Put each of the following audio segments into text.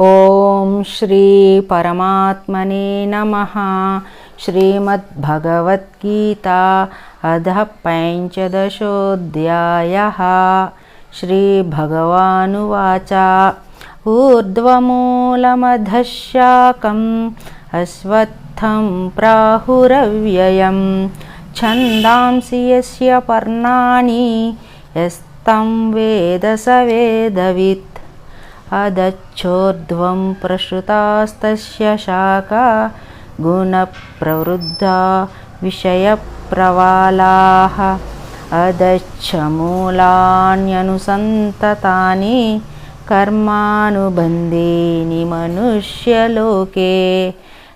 ॐ श्रीपरमात्मने नमः। श्रीमद्भगवद्गीता अधः पञ्चदशोऽध्यायः। श्रीभगवानुवाच। ऊर्ध्वमूलमधशाकम् अश्वत्थं प्राहुरव्ययं छन्दांसि यस्य पर्णानि, यस्तं वेद स वेदवित् अदच्छोर्ध्वं प्रसृतास्तस्य शाखा गुणप्रवृद्धा विषयप्रवालाः अदच्छमूलान्यनुसन्ततानि कर्मानुबन्धेनि मनुष्यलोके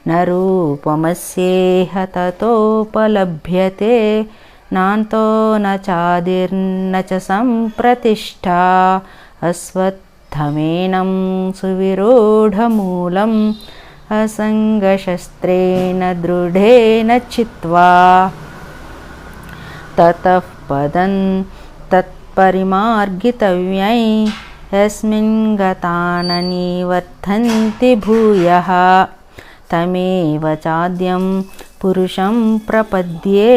न रूपमस्येह ततोपलभ्यते नान्तो न चादिर्न च सम्प्रतिष्ठा अस्वत् थमेनं सुविरूढमूलम् असङ्गशस्त्रेण दृढेन चित्वा ततः पदं तत्परिमार्गितव्यै यस्मिन् गता न निवर्धन्ति भूयः तमेव चाद्यं पुरुषं प्रपद्ये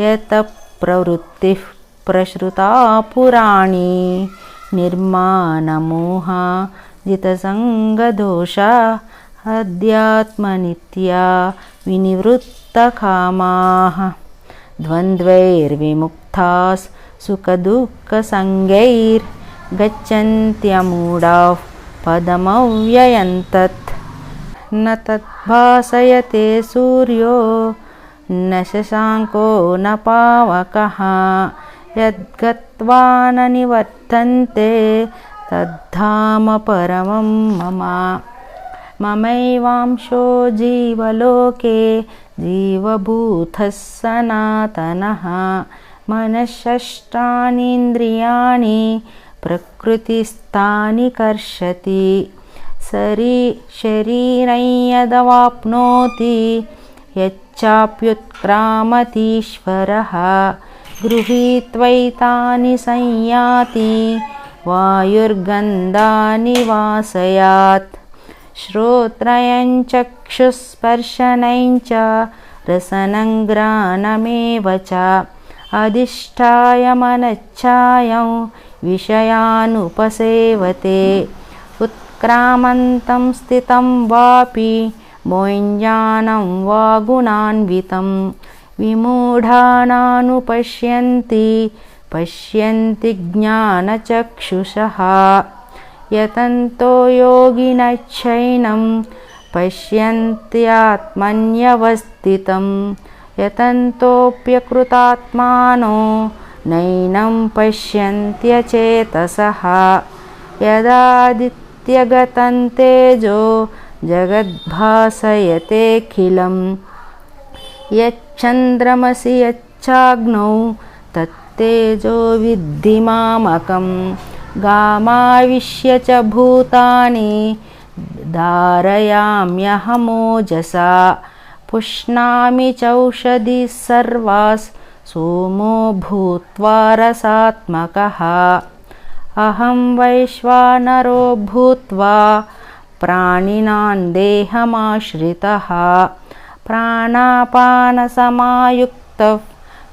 यतः प्रवृत्तिः प्रसृता पुराणी निर्माणमोहा जितसङ्गदोषा अध्यात्मनित्या विनिवृत्तकामाः। द्वन्द्वैर्विमुक्ताः सुखदुःखसङ्गैर्गच्छन्त्यमूढाः पदमव्ययन्तत्। न तद्भासयते सूर्यो न शशाङ्को न पावकः। यद्गत्वा न निवर्तन्ते तद्धाम परमं मम। ममैवांशो जीवलोके जीवभूतः सनातनः। मनःषष्ठानीन्द्रियाणि प्रकृतिस्थानि कर्षति। सरी शरीरं यदवाप्नोति यच्चाप्युत्क्रामतीश्वरः गृहीत्वैतानि संयाति वायुर्गन्धानि वासयात्। श्रोत्रयञ्चक्षुस्पर्शनं च रसनङ्ग्रानमेव च। अधिष्ठाय मनच्छायं विषयानुपसेवते। उत्क्रामन्तं स्थितं वापि मोञ्जानं वा गुणान्वितं विमूढानानुपश्यन्ति पश्यन्ति ज्ञानचक्षुषः। यतन्तो योगिनच्छैनं पश्यन्त्यात्मन्यवस्थितं। यतन्तोऽप्यकृतात्मानो नैनं पश्यन्त्यचेतसः। यदादित्यगतं तेजो जगद्भासयतेऽखिलं यच्चन्द्रमसि यच्चाग्नौ तत्तेजो विद्धिमामकं गामाविश्य च भूतानि धारयाम्यहमोजसा। पुष्णामि चौषधिः सर्वास् सोमो भूत्वा रसात्मकः। अहं वैश्वानरो भूत्वा प्राणिनां देहमाश्रितः प्राणापानसमायुक्तः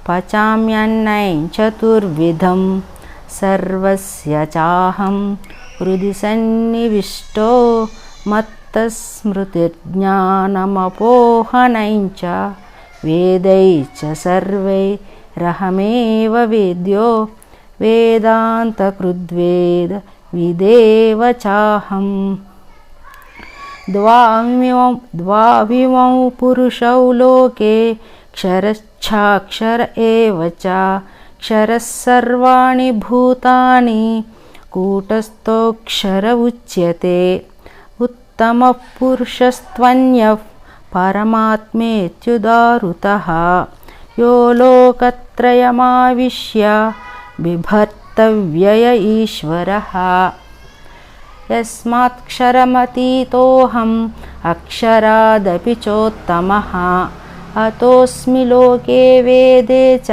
पचाम्यन्नं चतुर्विधं सर्वस्य चाहं हृदि सन्निविष्टो मत्तस्मृतिर्ज्ञानमपोहनं च वेदैः च सर्वैरहमेव वेद्यो वेदान्तकृद्वेदविदेव चाहम् द्वाविमौ द्वाविमौ पुरुषौ लोके क्षरच्छाक्षर एव च। क्षरः सर्वाणि भूतानि, कूटस्थोऽक्षर उच्यते। उत्तमः पुरुषस्त्वन्यः, परमात्मेत्युदारुतः। यो लोकत्रयमाविश्य, बिभर्तव्यय ईश्वरः। यस्मात्क्षरमतीतोऽहम् अक्षरादपि चोत्तमः अतोऽस्मि लोके वेदे च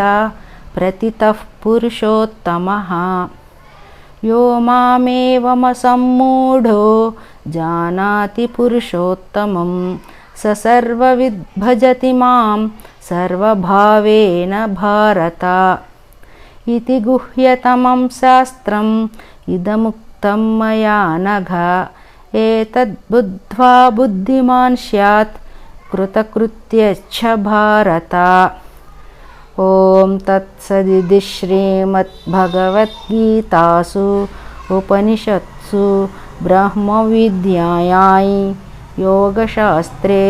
प्रतितः पुरुषोत्तमः यो मामेवमसम्मूढो जानाति पुरुषोत्तमं स सर्वविद्भजति मां सर्वभावेन भारत इति गुह्यतमं शास्त्रम् इदमुक्तं मया नघ एतद्बुद्ध्वा बुद्धिमान् स्यात् कृतकृत्यच्छ भारत। ॐ तत्सदिति श्रीमद्भगवद्गीतासु उपनिषत्सु ब्रह्मविद्यायां योगशास्त्रे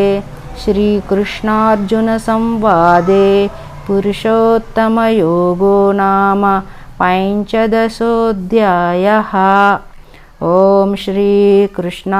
श्रीकृष्णार्जुनसंवादे पुरुषोत्तमयोगो नाम पञ्चदशोऽध्यायः ॐ श्रीकृष्णार्पणमस्तु